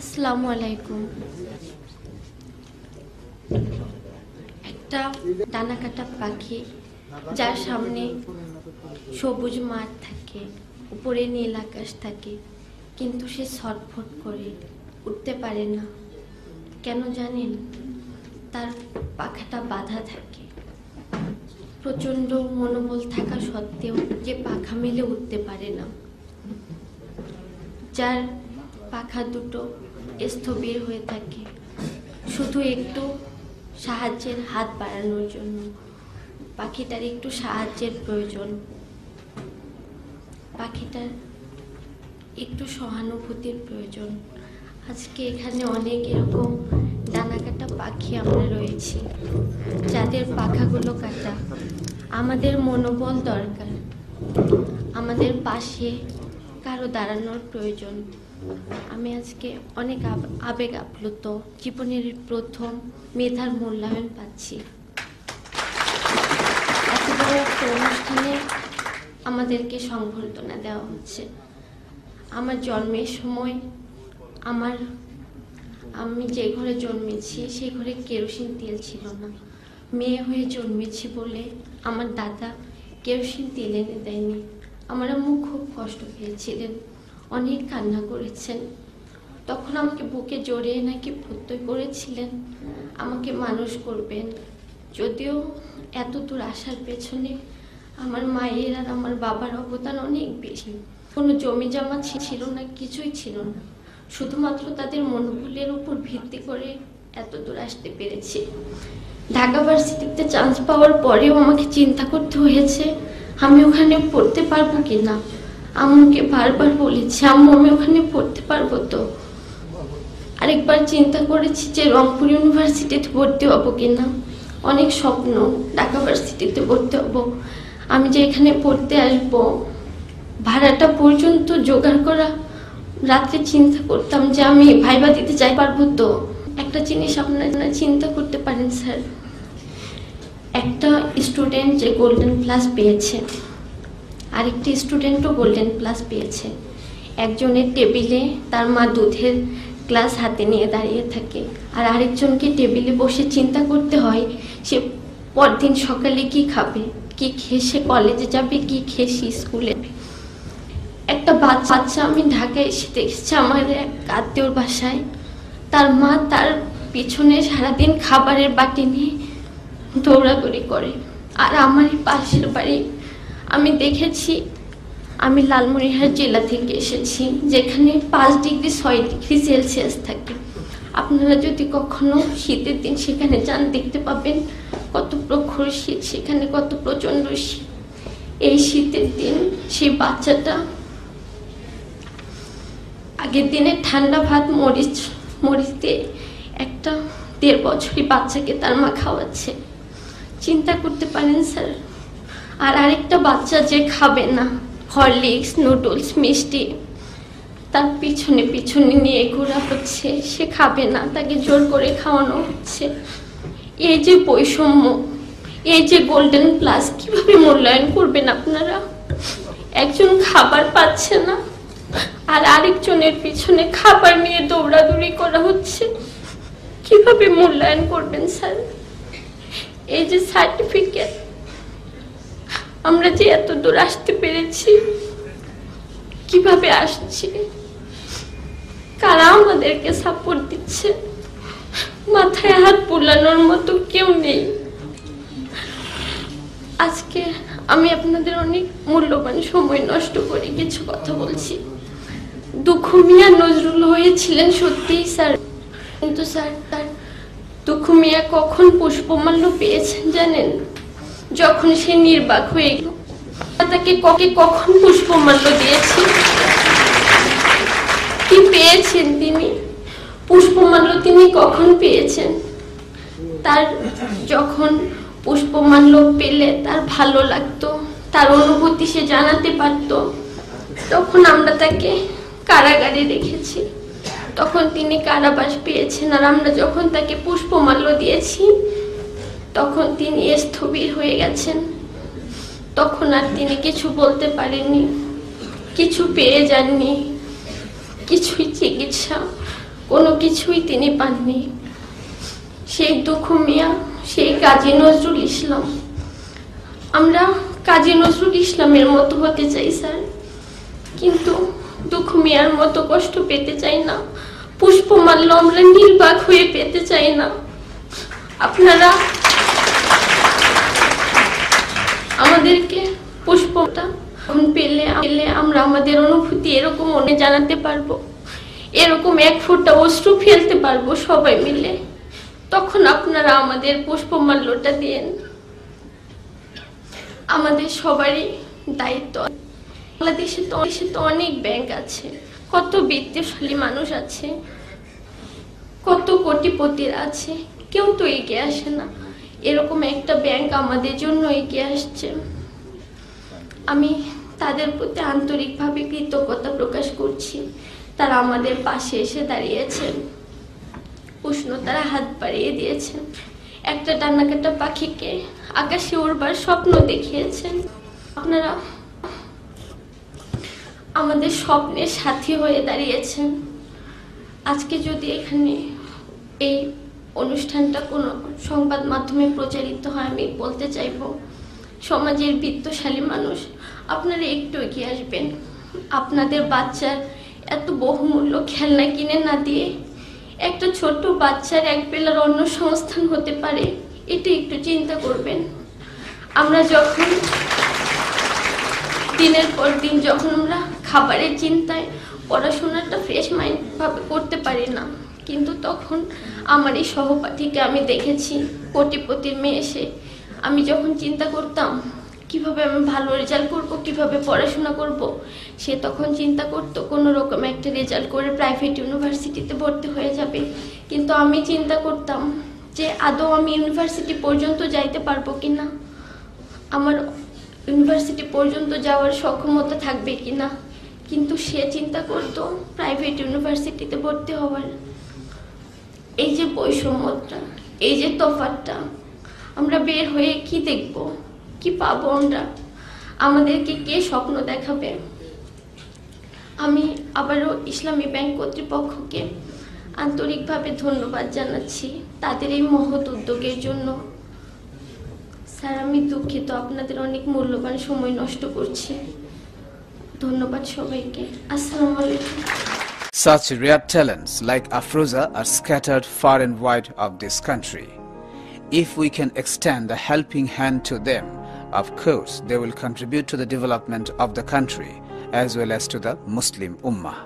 আসসালামু আলাইকুম। একটা ডানা কাটা পাখি যার সামনে সবুজ মাঠ থাকে, উপরে নীল আকাশ থাকে, কিন্তু সে ছটফট করে, উঠতে পারে না। কেন জানেন? তার পাখাটা বাঁধা থাকে। প্রচণ্ড মনোবল থাকা সত্ত্বেও যে পাখা মেলে উঠতে পারে না। যার পাখা দুটো স্থবির হয়ে থাকে। শুধু একটু সাহায্যের হাত বাড়ানোর জন্য। পাখিটার একটু সাহায্যের প্রয়োজন। পাখিটার একটু সহানুভূতির প্রয়োজন। আজকে এখানে অনেক এরকম ডানা কাটা পাখি আমরা রয়েছি, যাদের পাখাগুলো কাটা। আমাদের মনোবল দরকার। আমাদের পাশে কারও দাঁড়ানোর প্রয়োজন। আমি আজকে অনেক আব- আবেগ আপ্লুত। জীবনের প্রথম মেধার মূল্যায়ন পাচ্ছি। এত অনুষ্ঠানে আমাদেরকে সংবর্ধনা দেওয়া হচ্ছে। আমার জন্মের সময় আমার, আমি যে ঘরে জন্মেছি সেই ঘরে কেরোসিন তেল ছিল না। মেয়ে হয়ে জন্মেছি বলে আমার দাদা কেরোসিন তেল এনে দেয়নি। আমার আম্মু খুব কষ্ট পেয়েছিলেন। অনেক কান্না করেছেন। তখন আমাকে বুকে জড়িয়ে নাকি প্রত্যয় করেছিলেন। আমাকে মানুষ করবেন। যদিও এত দূর আসার পেছনে আমার মায়ের আর আমার বাবার অবদান অনেক বেশি। কোনো জমি জমা ছিল না, কিছুই ছিল না। শুধুমাত্র তাদের মনোবলের উপর ভিত্তি করে এত দূর আসতে পেরেছি। ঢাকা ভার্সিটিতে চান্স পাওয়ার পরেও আমাকে চিন্তা করতে হয়েছে আমি ওখানে পড়তে পারব কি না আম্মুকে বারবার বলেছি, আম্মু, আমি ওখানে পড়তে পারব তো? আরেকবার চিন্তা করেছি যে রংপুর ইউনিভার্সিটিতে ভর্তি হব কিনা। অনেক স্বপ্ন, ঢাকা ভার্সিটিতে ভর্তি হব। আমি যে এখানে পড়তে আসব, ভাড়াটা পর্যন্ত জোগাড় করা। রাত্রে চিন্তা করতাম যে আমি ভাইবা দিতে যাই পারব তো? একটা জিনিস আপনারা চিন্তা করতে পারেন, স্যার। একটা স্টুডেন্ট যে গোল্ডেন প্লাস পেয়েছে, আরেকটি স্টুডেন্টও গোল্ডেন প্লাস পেয়েছে। একজনের টেবিলে তার মা দুধের গ্লাস হাতে নিয়ে দাঁড়িয়ে থাকে, আর আরেকজনকে টেবিলে বসে চিন্তা করতে হয়, সে পরদিন সকালে কি খাবে, কি খেয়ে সে কলেজে যাবে, কি খেয়ে সে স্কুলে একটা বাচ্চা বাচ্চা আমি ঢাকায় এসে দেখেছি আমার এক আত্মীয়র বাসায়। তার মা তার পিছনে সারাদিন খাবারের বাটি নিয়ে দৌড়াদৌড়ি করে। আর আমার পাশের বাড়ি। আমি দেখেছি, আমি লালমনিরহাট জেলা থেকে এসেছি, যেখানে পাঁচ ডিগ্রি ছয় ডিগ্রি সেলসিয়াস থাকে। আপনারা যদি কখনো শীতের দিন সেখানে যান, দেখতে পাবেন কত প্রখর শীত, সেখানে কত প্রচণ্ড শীত। এই শীতের দিন সেই বাচ্চাটা, আগের দিনে ঠান্ডা ভাত, মরিচ মরিচ দিয়ে একটা দেড় বছরই বাচ্চাকে তার মা খাওয়াচ্ছে। চিন্তা করতে পারেন, স্যার। আর আরেকটা বাচ্চা যে খাবে না, হরলিক্স, নুডলস, মিষ্টি, তার পিছনে পিছনে নিয়ে ঘোরা হচ্ছে। সে খাবে না, তাকে জোর করে খাওয়ানো হচ্ছে। এই যে বৈষম্য, এই যে গোল্ডেন প্লাস কীভাবে মূল্যায়ন করবেন আপনারা? একজন খাবার পাচ্ছে না, আর আরেকজনের পিছনে খাবার নিয়ে দৌড়াদৌড়ি করা হচ্ছে। কীভাবে মূল্যায়ন করবেন, স্যার? এই যে সার্টিফিকেট আমরা যে এত দূর আসতে পেরেছি, কীভাবে আসছি? কারা আমাদেরকে সাপোর্ট দিচ্ছে? মাথায় হাত বুলানোর মতো কেউ নেই। আজকে আমি আপনাদের অনেক মূল্যবান সময় নষ্ট করে কিছু কথা বলছি। দুঃখ মিয়া নজরুল হয়েছিলেন সত্যিই, স্যার। কিন্তু স্যার, তার দুঃখ মিয়া কখন পুষ্পমাল্য পেয়েছেন জানেন? যখন সে নির্বাক হয়ে গেল তাকে ককে কখন পুষ্পমাল্য দিয়েছি কি পেয়েছেন তিনি? পুষ্পমাল্য তিনি কখন পেয়েছেন? তার যখন পুষ্পমাল্য পেলে তার ভালো লাগতো, তার অনুভূতি সে জানাতে পারতো। তখন আমরা তাকে কারাগারে রেখেছি। তখন তিনি কারাবাস পেয়েছেন আর আমরা যখন তাকে পুষ্পমাল্য দিয়েছি, তখন তিনি স্থবির হয়ে গেছেন। তখন আর তিনি কিছু বলতে পারেননি, কিছু পেয়ে যাননি, কিছুই চিকিৎসা, কোনো কিছুই তিনি পাননি। সেই দুঃখ মিয়া, সেই কাজী নজরুল ইসলাম। আমরা কাজী নজরুল ইসলামের মতো হতে চাই, স্যার। কিন্তু দুঃখ মিয়ার মতো কষ্ট পেতে চাই না। পুষ্পমাল্য আমরা নির্বাক হয়ে পেতে চাই না। আপনারা আমাদেরকে পুষ্পটা পেলে পেলে আমরা আমাদের অনুভূতি এরকম মনে জানাতে পারব। এরকম এক ফোঁটা অশ্রু ফেলতে পারব সবাই মিলে। তখন আপনারা আমাদের পুষ্পমাল্যটা দেন। আমাদের সবারই দায়িত্ব। বাংলাদেশে তো দেশে তো অনেক ব্যাংক আছে। কত বিত্তশালী মানুষ আছে, কত কোটিপতির আছে, কেউ তো এগিয়ে আসে না। এরকম একটা ব্যাংক আমাদের জন্য এগিয়ে আসছে। আমি তাদের প্রতি আন্তরিকভাবে কৃতজ্ঞতা প্রকাশ করছি। তারা আমাদের পাশে এসে দাঁড়িয়েছেন উষ্ণতারা হাত বাড়িয়ে দিয়েছেন একটা ডান্নাকাটা পাখিকে আকাশে উড়বার স্বপ্ন দেখিয়েছেন। আপনারা আমাদের স্বপ্নের সাথী হয়ে দাঁড়িয়েছেন। আজকে যদি এখানে এই অনুষ্ঠানটা কোনো সংবাদ মাধ্যমে প্রচারিত হয়, আমি বলতে চাইব, সমাজের বিত্তশালী মানুষ, আপনারা একটু এগিয়ে আসবেন। আপনাদের বাচ্চার এত বহুমূল্য খেলনা কিনে না দিয়ে একটা ছোট্ট বাচ্চার এক বেলার অন্য সংস্থান হতে পারে, এটা একটু চিন্তা করবেন। আমরা যখন দিনের পর দিন যখন আমরা খাবারের চিন্তায় পড়াশোনাটা ফ্রেশ মাইন্ডভাবে করতে পারি না, কিন্তু তখন আমার এই সহপাঠীকে আমি দেখেছি, কোটিপতির মেয়ে এসে আমি যখন চিন্তা করতাম, কীভাবে আমি ভালো রেজাল্ট করব, কীভাবে পড়াশোনা করব, সে তখন চিন্তা করতো কোনো রকম একটা রেজাল্ট করে প্রাইভেট ইউনিভার্সিটিতে ভর্তি হয়ে যাবে। কিন্তু আমি চিন্তা করতাম যে আদৌ আমি ইউনিভার্সিটি পর্যন্ত যাইতে পারব কি না আমার ইউনিভার্সিটি পর্যন্ত যাওয়ার সক্ষমতা থাকবে কি না? কিন্তু সে চিন্তা করতো প্রাইভেট ইউনিভার্সিটিতে ভর্তি হওয়ার। এই যে বৈষম্যটা, এই যে তফাতটা আমরা বের হয়ে কি দেখব? কি পাবো আমরা? আমাদেরকে কে স্বপ্ন দেখাবে? আমি আবারও ইসলামী ব্যাংক কর্তৃপক্ষকে আন্তরিকভাবে ধন্যবাদ জানাচ্ছি। তাদের এই মহৎ উদ্যোগের জন্য স্যার আমি দুঃখিত আপনাদের অনেক মূল্যবান সময় নষ্ট করছি ধন্যবাদ সবাইকে আসসালামু আলাইকুম Such rare talents like Afroza are scattered far and wide of this country. If we can extend a helping hand to them, of course they will contribute to the development of the country as well as to the Muslim Ummah.